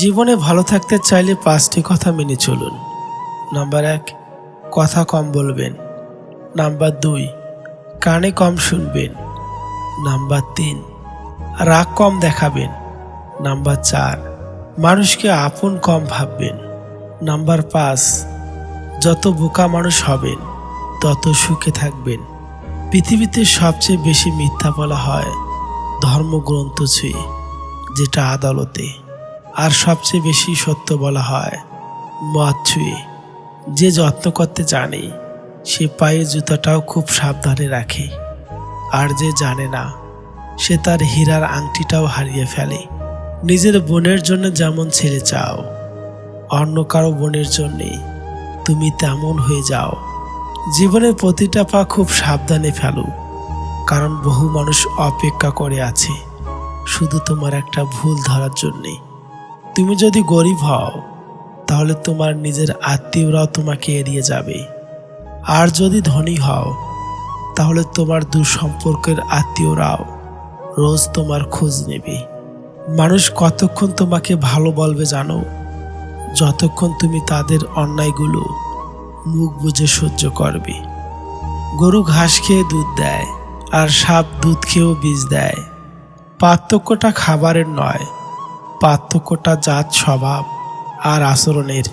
জীবনে ভালো থাকতে চাইলে পাঁচটি কথা মেনে চলুন। নাম্বার এক, কথা কম বলবেন। নাম্বার দুই, কানে কম শুনবেন। নাম্বার তিন, রাগ কম দেখাবেন। নাম্বার চার, মানুষকে আপন কম ভাববেন। নাম্বার পাঁচ, যত বোকা মানুষ হবেন, তত সুখে থাকবেন। পৃথিবীতে সবচেয়ে বেশি মিথ্যা বলা হয় ধর্মগ্রন্থ ছুঁয়ে, যেটা আদালতে। আর সবচেয়ে বেশি সত্য বলা হয় মদ ছুঁয়ে যে যত্ন করতে জানে, সে পায়ে জুতাটাও খুব সাবধানে রাখে। আর যে জানে না, সে তার হীরার আংটিটাও হারিয়ে ফেলে। নিজের বোনের জন্য যেমন ছেড়ে চাও অন্য কারও বোনের জন্যে তুমি তেমন হয়ে যাও। জীবনের প্রতিটা পা খুব সাবধানে ফেলো, কারণ বহু মানুষ অপেক্ষা করে আছে, শুধু তোমার একটা ভুল ধরার জন্যে। তুমি যদি গরিব হও, তাহলে তোমার নিজের আত্মীয়রাও তোমাকে এড়িয়ে যাবে। আর যদি ধনী হও, তাহলে তোমার দুঃসম্পর্কের আত্মীয়রাও রোজ তোমার খোঁজ নেবে। মানুষ কতক্ষণ তোমাকে ভালো বলবে জানো? যতক্ষণ তুমি তাদের অন্যায়গুলো মুখ বুঝে সহ্য করবে। গরু ঘাস খেয়ে দুধ দেয়, আর সাপ দুধ খেয়েও বীজ দেয়। পার্থক্যটা খাবারের নয় পার্থক্যটা জাত স্বভাব আর আচরণের।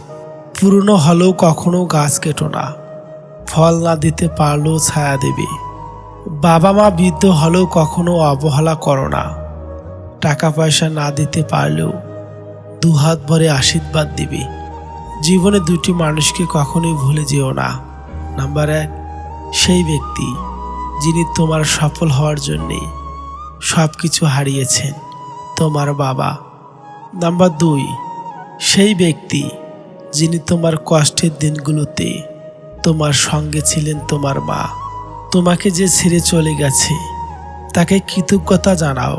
পুরনো হলেও কখনো গাছ কেটো না। ফল না দিতে পারলেও ছায়া দেবে। বাবা মা বৃদ্ধ হলেও কখনো অবহেলা করো না। টাকা পয়সা না দিতে পারলেও দুহাত ভরে আশীর্বাদ দিবে। জীবনে দুটি মানুষকে কখনোই ভুলে যেও না। নাম্বার এক, সেই ব্যক্তি যিনি তোমার সফল হওয়ার জন্যে সব কিছু হারিয়েছেন, তোমার বাবা। নাম্বার দুই, সেই ব্যক্তি যিনি তোমার কষ্টের দিনগুলোতে তোমার সঙ্গে ছিলেন তোমার মা। তোমাকে যে ছেড়ে চলে গেছে, তাকে কৃতজ্ঞতা জানাও।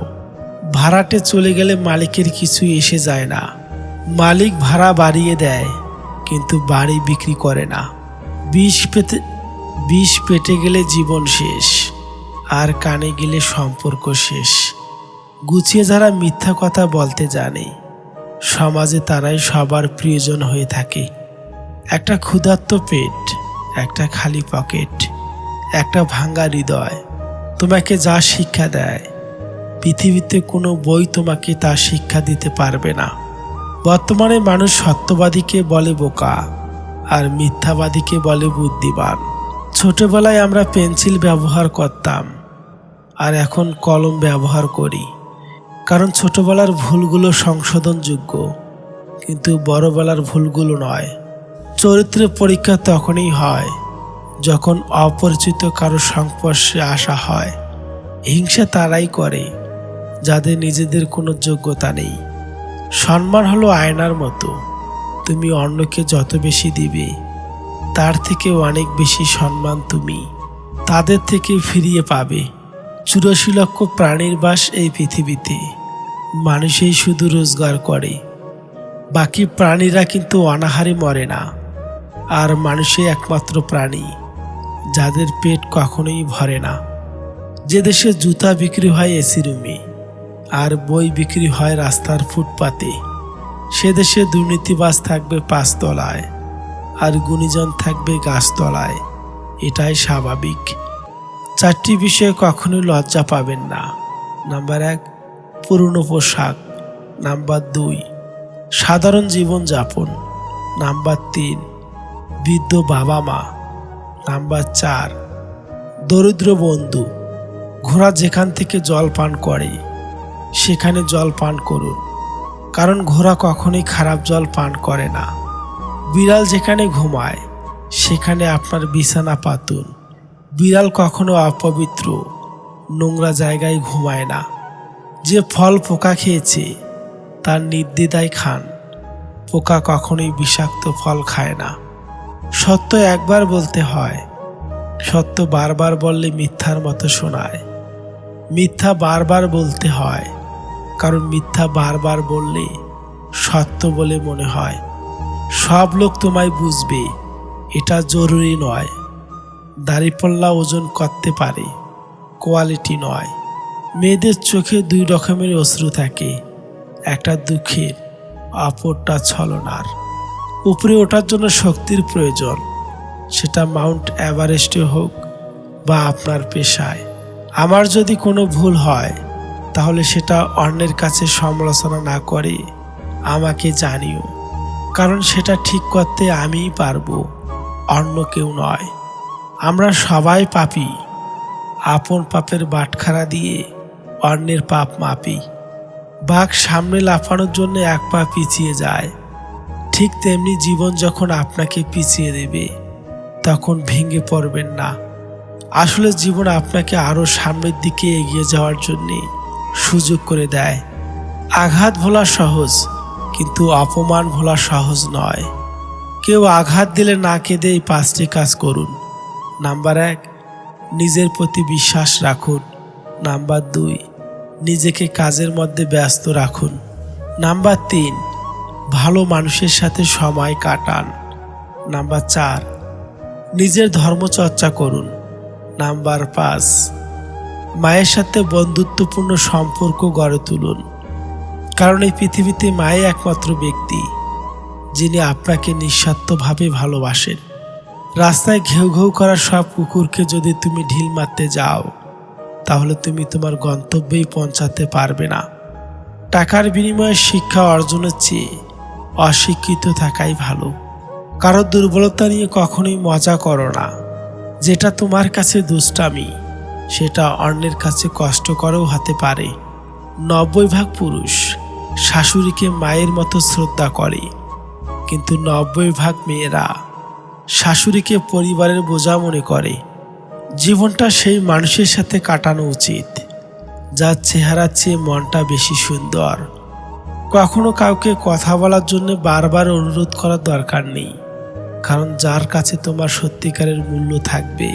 ভাড়াটে চলে গেলে মালিকের কিছু এসে যায় না। মালিক ভাড়া বাড়িয়ে দেয়, কিন্তু বাড়ি বিক্রি করে না। বিষ পেতে, বিষ পেটে গেলে জীবন শেষ, আর কানে গেলে সম্পর্ক শেষ। গুছিয়ে যারা মিথ্যা কথা বলতে জানে সমাজে তারাই সবার প্রিয়জন হয়ে থাকে। একটা ক্ষুধার্ত পেট, একটা খালি পকেট, একটা ভাঙ্গা হৃদয় তোমাকে যা শিক্ষা দেয়। পৃথিবীতে কোনো বই তোমাকে তা শিক্ষা দিতে পারবে না। বর্তমানে মানুষ সত্যবাদীকে বলে বোকা আর মিথ্যাবাদীকে বলে বুদ্ধিমান। ছোটবেলায় আমরা পেন্সিল ব্যবহার করতাম আর এখন কলম ব্যবহার করি। কারণ ছোটবেলার ভুলগুলো সংশোধনযোগ্য, কিন্তু বড়বেলার ভুলগুলো নয়। চরিত্রের পরীক্ষা তখনই হয় যখন অপরিচিত কারও সংস্পর্শে আসা হয়। হিংসা তারাই করে, যাদের নিজেদের কোনো যোগ্যতা নেই। সম্মান হলো আয়নার মতো, তুমি অন্যকে যত বেশি দিবে, তার থেকে অনেক বেশি সম্মান তুমি, তাদের থেকে ফিরিয়ে পাবে। চুরাশি লক্ষ প্রাণীর বাস এই পৃথিবীতে। মানুষই শুধু রোজগার করে। বাকি প্রাণীরা কিন্তু অনাহারে মরে না। আর মানুষই একমাত্র প্রাণী, যাদের পেট কখনোই ভরে না। যে দেশে জুতা বিক্রি হয় এসি রুমে, আর বই বিক্রি হয় রাস্তার ফুটপাতে, সে দেশে দুর্নীতিবাজ থাকবে পাঁচতলায়, আর গুণীজন থাকবে গাছতলায়। এটাই স্বাভাবিক। চারটি বিষয়ে কখনোই লজ্জা পাবেন না। নাম্বার এক পুরনো পোশাক। নাম্বার দুই, সাধারণ জীবনযাপন। নাম্বার তিন, বৃদ্ধ বাবা মা নাম্বার চার, দরিদ্র বন্ধু। ঘোড়া যেখান থেকে জল পান করে, সেখানে জল পান করুন। কারণ ঘোড়া কখনোই খারাপ জল পান করে না। বিড়াল যেখানে ঘুমায়, সেখানে আপনার বিছানা পাতুন। বিড়াল কখনো অপবিত্র, নোংরা জায়গায় ঘুমায় না। যে ফল পোকা খেয়েছে, তার নির্দ্বিধায় খান। পোকা কখনোই বিষাক্ত ফল খায় না। সত্য একবার বলতে হয়, সত্য বারবার বললে মিথ্যার মতো শোনায়। মিথ্যা বারবার বলতে হয়, কারণ মিথ্যা বারবার বললে সত্য বলে মনে হয়। সব লোক তোমায় বুঝবে, এটা জরুরি নয়। দাড়িপাল্লা ওজন করতে পারে, কোয়ালিটি নয়। মেয়েদের চোখে দুই রকমের অশ্রু থাকে। একটা দুঃখের, অপরটা ছলনার। উপরে ওঠার জন্য শক্তির প্রয়োজন। সেটা মাউন্ট এভারেস্টে হোক বা আপনার পেশায়। আমার যদি কোনো ভুল হয়, তাহলে সেটা অন্যের কাছে সমালোচনা না করে আমাকে জানিও। কারণ সেটা ঠিক করতে আমিই পারব, অন্য কেউ নয়। আমরা সবাই পাপি। আপন পাপের বাটখারা দিয়ে অন্যের পাপ মাপি। বাঘ সামনে লাফানোর জন্য এক পা পিছিয়ে যায়। ঠিক তেমনি জীবন যখন আপনাকে পিছিয়ে দেবে, তখন ভেঙে পড়বেন না। আসলে জীবন আপনাকে আরও সামনের দিকে এগিয়ে যাওয়ার জন্য সুযোগ করে দেয়। আঘাত ভোলা সহজ, কিন্তু অপমান ভোলা সহজ নয়। কেউ আঘাত দিলে না কেঁদে এই পাঁচটি কাজ করুন। নাম্বার এক, নিজের প্রতি বিশ্বাস রাখুন। নাম্বার দুই, নিজেকে কাজের মধ্যে ব্যস্ত রাখুন। নাম্বার তিন, ভালো মানুষের সাথে সময় কাটান। নাম্বার চার, নিজের ধর্মচর্চা করুন। নাম্বার পাঁচ, মায়ের সাথে বন্ধুত্বপূর্ণ সম্পর্ক গড়ে তুলুন। কারণ এই পৃথিবীতে মায়ে একমাত্র ব্যক্তি, যিনি আপনাকে নিঃস্বার্থভাবে ভালোবাসেন। রাস্তায় ঘেউ ঘেউ করা সব কুকুরকে যদি তুমি ঢিল মারতে যাও তাহলে তুমি তোমার গন্তব্যেই পৌঁছাতে পারবে না। টাকার বিনিময়ে শিক্ষা অর্জনের চেয়ে অশিক্ষিত থাকাই ভালো। কারও দুর্বলতা নিয়ে কখনোই মজা করো না। যেটা তোমার কাছে দুষ্টামি, সেটা অন্যের কাছে কষ্টকরও হতে পারে। নব্বই ভাগ পুরুষ শাশুড়িকে মায়ের মতো শ্রদ্ধা করে, কিন্তু নব্বই ভাগ মেয়েরা শাশুড়িকে পরিবারের বোঝা মনে করে। জীবনটা সেই মানুষের সাথে কাটানো উচিত, যার চেহারার চেয়ে মনটা বেশি সুন্দর। কখনো কাউকে কথা বলার জন্য বারবার অনুরোধ করার দরকার নেই, কারণ যার কাছে তোমার সত্যিকারের মূল্য থাকবে,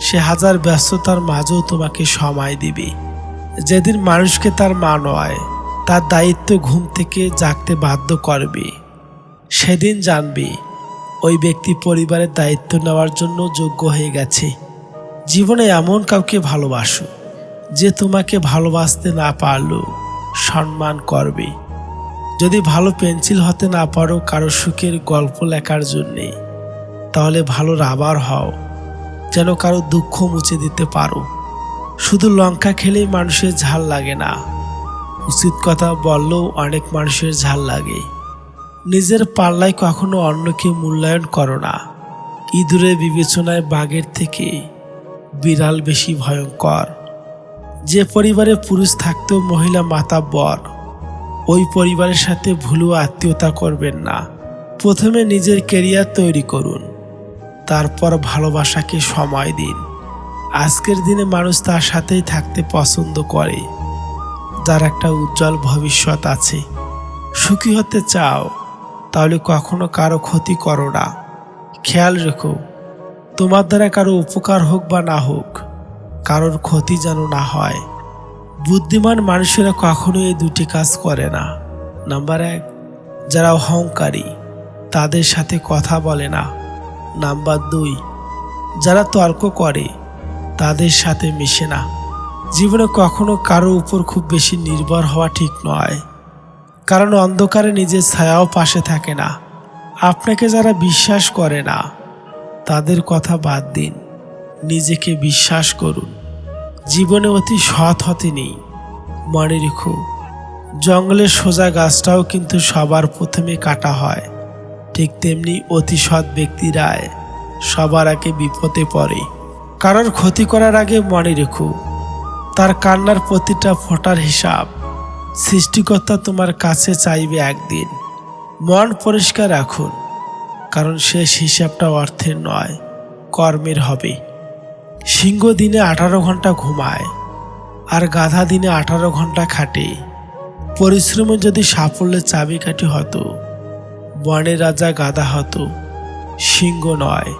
সে হাজার ব্যস্ততার মাঝেও তোমাকে সময় দিবে। যেদিন মানুষকে তার মা নয়, তার দায়িত্ব ঘুম থেকে জাগতে বাধ্য করবে। সেদিন জানবে, ওই ব্যক্তি পরিবারের দায়িত্ব নেওয়ার জন্য যোগ্য হয়ে গেছে। জীবনে এমন কাউকে ভালোবাসো যে তোমাকে ভালোবাসতে না পারলেও সম্মান করবে। যদি ভালো পেন্সিল হতে না পারো কারও সুখের গল্প লেখার জন্যে, তাহলে ভালো রাবার হও, যেন কারও দুঃখ মুছে দিতে পারো। শুধু লঙ্কা খেলেই মানুষের ঝাল লাগে না। উচিত কথা বললেও অনেক মানুষের ঝাল লাগে। নিজের পাল্লায় কখনো অন্যকে মূল্যায়ন করো না। ইঁদুরের বিবেচনায় বাঘের থেকে বিড়াল বেশি ভয়ঙ্কর। যে পরিবারে পুরুষ থাকতেও মহিলা মাতা বর। ওই পরিবারের সাথে ভুলু আত্মীয়তা করবেন না। প্রথমে নিজের কেরিয়ার তৈরি করুন। তারপর ভালোবাসাকে সময় দিন। আজকের দিনে মানুষ তার সাথেই থাকতে পছন্দ করে। যার একটা উজ্জ্বল ভবিষ্যৎ আছে। সুখী হতে চাও, তাহলে কখনো কারও ক্ষতি করো না। খেয়াল রেখো। তোমার দ্বারা কারও উপকার হোক বা না হোক, কারোর ক্ষতি যেন না হয়। বুদ্ধিমান মানুষেরা কখনো এই দুটি কাজ করে না। নাম্বার এক, যারা অহংকারী, তাদের সাথে কথা বলে না। নাম্বার দুই, যারা তর্ক করে, তাদের সাথে মিশে না। জীবনে কখনো কারও উপর খুব বেশি নির্ভর হওয়া ঠিক নয়, কারণ অন্ধকারে নিজের ছায়াও পাশে থাকে না। আপনাকে যারা বিশ্বাস করে না তাদের কথা বাদ দিন। নিজেকে বিশ্বাস করুন। জীবনে অতি সৎ হতে নেই। মনে রেখো, জঙ্গলের সোজা গাছটাও কিন্তু সবার প্রথমে কাটা হয়। ঠিক তেমনি অতি সৎ ব্যক্তিরায় সবার আগে বিপদে পড়ে। কারোর ক্ষতি করার আগে মনে রেখো, তার কান্নার প্রতিটা ফোটার হিসাব সৃষ্টিকর্তা তোমার কাছে চাইবে একদিন। মন পরিষ্কার রাখুন। কারণ শেষ হিসাবটা অর্থের নয়, কর্মের হবে। সিংহ দিনে আঠারো ঘণ্টা ঘুমায়, আর গাধা দিনে আঠারো ঘণ্টা খাটে। পরিশ্রমে যদি সাফল্যের চাবিকাঠি হতো বনের রাজা গাধা হতো, সিংহ নয়।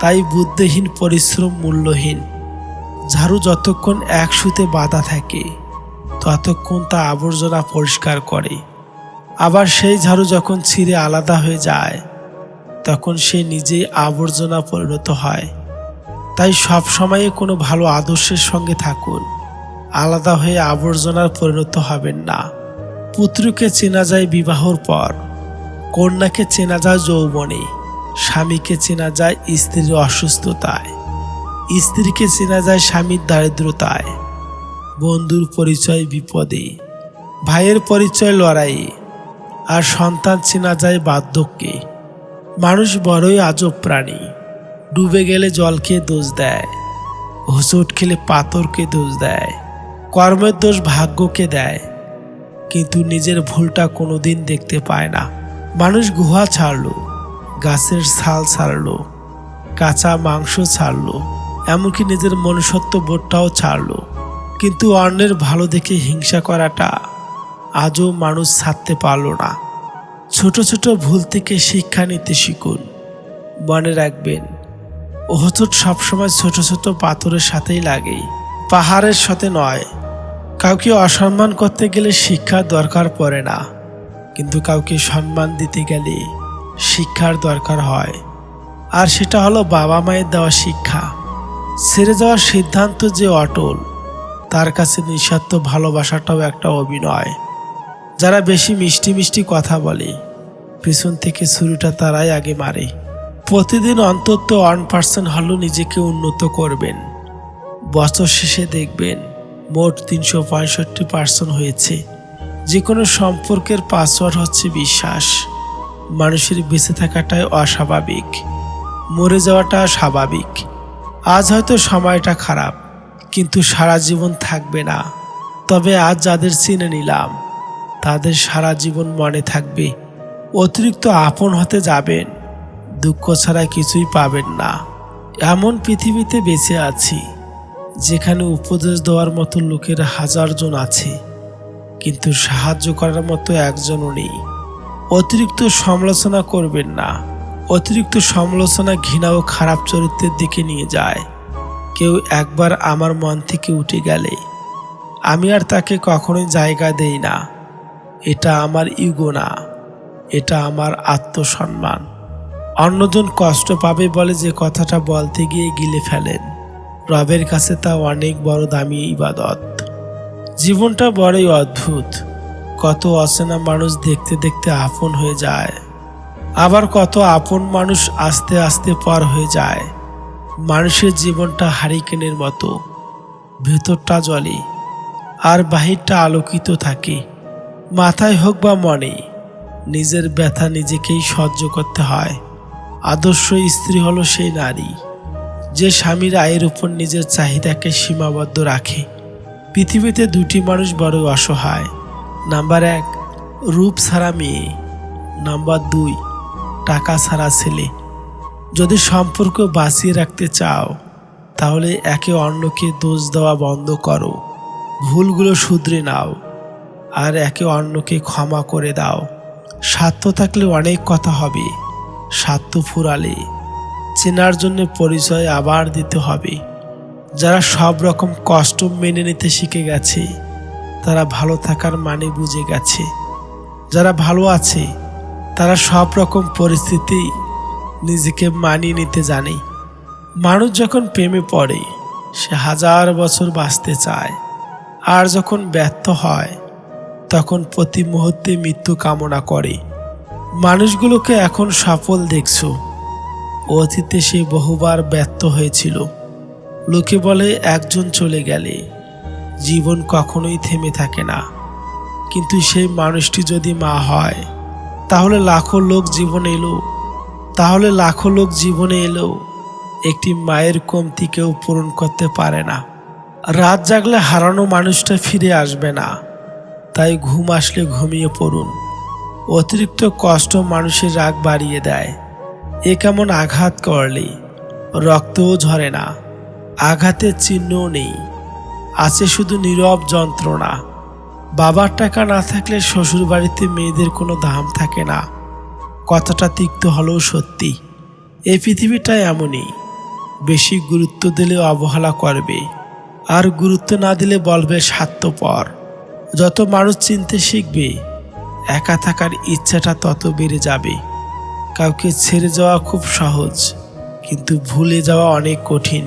তাই বুদ্ধিহীন, পরিশ্রম মূল্যহীন। ঝাড়ু যতক্ষণ এক সুতে বাঁধা থাকে, ততক্ষণ তা আবর্জনা পরিষ্কার করে। আবার সেই ঝাড়ু যখন ছিঁড়ে আলাদা হয়ে যায় তখন সে নিজেই আবর্জনা পরিণত হয়। তাই সব সময়ে কোনো ভালো আদর্শের সঙ্গে থাকুন। আলাদা হয়ে আবর্জনার পরিণত হবেন না। পুত্রকে চেনা যায় বিবাহর পর, কন্যাকে চেনা যায় যৌবনে, স্বামীকে চেনা যায় স্ত্রীর অসুস্থতায়, স্ত্রীকে চেনা যায় স্বামীর দারিদ্রতায়। বন্ধুর পরিচয় বিপদে, ভাইয়ের পরিচয় লড়াইয়ে, আর সন্তান চেনা যায় বার্ধক্যে। মানুষ বড়ই আজব প্রাণী। ডুবে গেলে জলকে দোষ দেয়, হোঁচট খেলে পাথরকে দোষ দেয়, কর্মের দোষ ভাগ্যকে দেয়। কিন্তু নিজের ভুলটা কোনোদিন দেখতে পায় না। মানুষ গুহা ছাড়ল, গাছের ছাল ছাড়ল, কাঁচা মাংস ছাড়ল, এমনকি নিজের মনুষ্যত্ব বোধটাও ছাড়ল। কিন্তু অন্যের ভালো দেখে হিংসা করাটা আজও মানুষ ছাড়তে পারল না। ছোট ছোট ভুল থেকে শিক্ষা নিতে শিখুন। মনে রাখবেন হোঁচট সবসময় ছোট ছোট পাথরের সাথেই লাগে। পাহাড়ের সাথে নয়, কাউকে অসম্মান করতে গেলে শিক্ষার দরকার পড়ে না। কিন্তু কাউকে সম্মান দিতে গেলে শিক্ষার দরকার হয়। আর সেটা হলো বাবা মায়ের দেওয়া শিক্ষা। ছেড়ে যাওয়ার সিদ্ধান্ত যে অটল, তার কাছে নিঃস্বার্থ ভালোবাসাটাও একটা অভিনয়। যারা বেশি মিষ্টি মিষ্টি কথা বলে, পিছন থেকে ছুরিটা তারাই আগে মারে। প্রতিদিন অন্তত ওয়ান পার্সেন্ট হলেও নিজেকে উন্নত করবেন। বছর শেষে দেখবেন মোট তিনশো পঁয়ষট্টি পার্সেন্ট হয়েছে। যে কোনো সম্পর্কের পাসওয়ার্ড হচ্ছে বিশ্বাস। মানুষের বেঁচে থাকাটাই অস্বাভাবিক। মরে যাওয়াটা স্বাভাবিক। আজ হয়তো সময়টা খারাপ, কিন্তু সারা জীবন থাকবে না। তবে আজ যাদের চিনে নিলাম তাদের সারা জীবন মনে থাকবে। অতিরিক্ত আপন হতে যাবেন। দুঃখ ছাড়া কিছুই পাবেন না। এমন পৃথিবীতে বেঁচে আছি, যেখানে উপদেশ দেওয়ার মতো লোকের হাজার জন আছে, কিন্তু সাহায্য করার মতো একজনও নেই। অতিরিক্ত সমালোচনা করবেন না। অতিরিক্ত সমালোচনা ঘৃণা ও খারাপ চরিত্রের দিকে নিয়ে যায়। কেউ একবার আমার মন থেকে উঠে গেলে, আমি আর তাকে কখনোই জায়গা দেই না। এটা আমার ইগো না, এটা আমার আত্মসম্মান। অন্যজন কষ্ট পাবে বলে যে কথাটা বলতে গিয়ে গিলে ফেলেন। রবের কাছে তা অনেক বড় দামি ইবাদত। জীবনটা বড়ই অদ্ভুত। কত অচেনা মানুষ দেখতে দেখতে আপন হয়ে যায়। আবার কত আপন মানুষ আস্তে আস্তে পর হয়ে যায়। মানুষের জীবনটা হারিকেনের মতো। ভেতরটা জলে, আর বাহিরটা আলোকিত থাকে। মাথায় হোক বা মনে, নিজের ব্যথা নিজেকেই সহ্য করতে হয়। আদর্শ স্ত্রী হলো সেই নারী, যে স্বামীর আয়ের উপর নিজের চাহিদাকে সীমাবদ্ধ রাখে। পৃথিবীতে দুটি মানুষ বড় অসহায়। নাম্বার এক, রূপ ছাড়া মেয়ে। নাম্বার দুই, টাকা ছাড়া ছেলে। যদি সম্পর্ক বাঁচিয়ে রাখতে চাও, তাহলে একে অন্যকে দোষ দেওয়া বন্ধ করো। ভুলগুলো শুধরে নাও। আর একে অন্যকে ক্ষমা করে দাও। স্বার্থ থাকলে অনেক কথা হবে। স্বার্থ ফুরালে। চেনার জন্য পরিচয় আবার দিতে হবে। যারা সব রকম কষ্ট মেনে নিতে শিখে গেছে, তারা ভালো থাকার মানে বুঝে গেছে। যারা ভালো আছে, তারা সব রকম পরিস্থিতি নিজেকে মানিয়ে নিতে জানে। মানুষ যখন প্রেমে পড়ে, সে হাজার বছর বাঁচতে চায়। আর যখন ব্যর্থ হয় তখন প্রতি মুহূর্তে মৃত্যু কামনা করে। মানুষগুলোকে এখন সফল দেখছ। অতীতে সে বহুবার ব্যর্থ হয়েছিল। লোকে বলে, একজন চলে গেলে জীবন কখনোই থেমে থাকে না। কিন্তু সেই মানুষটি যদি মা হয়, তাহলে লাখো লোক জীবনে এলো। তাহলে লাখো লোক জীবনে এলো। একটি মায়ের কমতি কেউ পূরণ করতে পারে না। রাত জাগলে হারানো মানুষটা ফিরে আসবে না। তাই ঘুম আসলে ঘুমিয়ে পড়ুন। অতিরিক্ত কষ্ট মানুষের রাগ বাড়িয়ে দেয়। এ কেমন আঘাত করলে রক্তও ঝরে না। আঘাতের চিহ্নও নেই। আছে শুধু নীরব যন্ত্রণা। বাবার টাকা না থাকলে শ্বশুর বাড়িতে মেয়েদের কোনো দাম থাকে না। কথাটা তিক্ত হলেও সত্যি। এই পৃথিবীটা এমনই। বেশি গুরুত্ব দিলে অবহেলা করবে। আর গুরুত্ব না দিলে বলবে স্বার্থপর। যত মানুষ চিনতে শিখবে, একা থাকার ইচ্ছাটা তত বেড়ে যাবে। কাউকে ছেড়ে যাওয়া খুব সহজ, কিন্তু ভুলে যাওয়া অনেক কঠিন।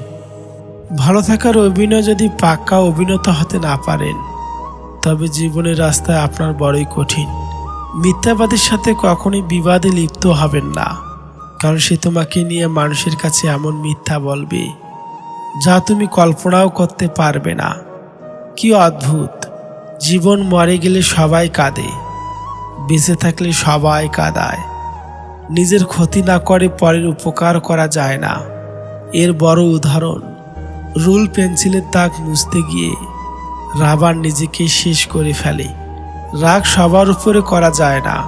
ভালো থাকার অভিনয় যদি পাক্কা অভিনেতা হতে না পারেন, তবে জীবনের রাস্তায় আপনার বড়ই কঠিন। মিথ্যাবাদের সাথে কখনই বিবাদে লিপ্ত হবেন না, কারণ সে তোমাকে নিয়ে মানুষের কাছে এমন মিথ্যা বলবে, যা তুমি কল্পনাও করতে পারবে না। কি অদ্ভুত! জীবন মরে গেলে সবাই কাঁদে। বেঁচে থাকলে সবাই কাঁদায়। নিজের ক্ষতি না করে পরের উপকার করা যায় না। এর বড় উদাহরণ, রুল পেন্সিলের দাগ মুছতে গিয়ে রাবার নিজেকে শেষ করে ফেলে। রাগ সবার উপরে করা যায় না।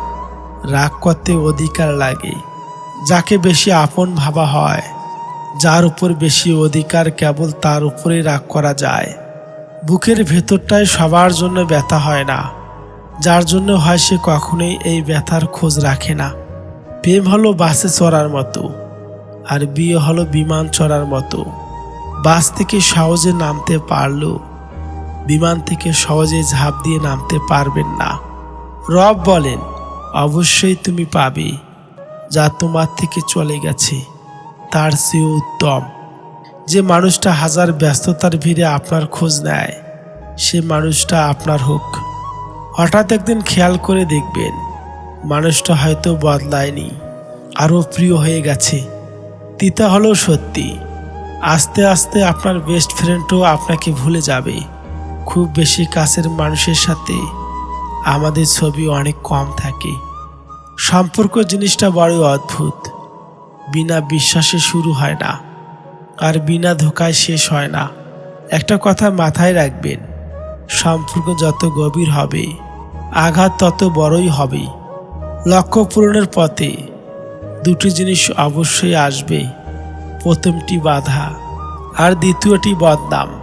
রাগ করতে অধিকার লাগে। যাকে বেশি আপন ভাবা হয়, যার উপর বেশি অধিকার কেবল তার উপরে রাগ করা যায়। বুকের ভেতরটায় সবার জন্য ব্যথা হয় না। যার জন্য হয় সে কখনোই এই ব্যথার খোঁজ রাখে না। প্রেম হলো বাসে চড়ার মতো, আর বিয়ে হলো বিমান চড়ার মতো। বাস থেকে সহজে নামতে পারলেও বিমান থেকে সহজে ঝাঁপ দিয়ে নামতে পারবেন না। রব বলেন, অবশ্যই তুমি পাবে যা তোমার থেকে চলে গেছে, তার চেয়ে উত্তম। যে মানুষটা হাজার ব্যস্ততার ভিড়ে আপনার খোঁজ নেয়, সে মানুষটা আপনার হোক। হঠাৎ একদিন খেয়াল করে দেখবেন, মানুষটা হয়তো বদলায়নি, আরও প্রিয় হয়ে গেছে। তিতা হলেও সত্যি, আস্তে আস্তে আপনার বেস্ট ফ্রেন্ডও আপনাকে ভুলে যাবে। খুব বেশি কাছের মানুষের সাথে আমাদের ছবি অনেক কম থাকে। সম্পর্ক জিনিসটা বড়ই অদ্ভুত, বিনা বিশ্বাসে শুরু হয় না। আর বিনা ধোকায় শেষ হয় না। একটা কথা মাথায় রাখবেন, সম্পর্ক যত গভীর হবে, আঘাত তত বড়ই হবে। লক্ষ্য পূরণের পথে দুটি জিনিস অবশ্যই আসবে, প্রথমটি বাধা আর দ্বিতীয়টি বদনাম।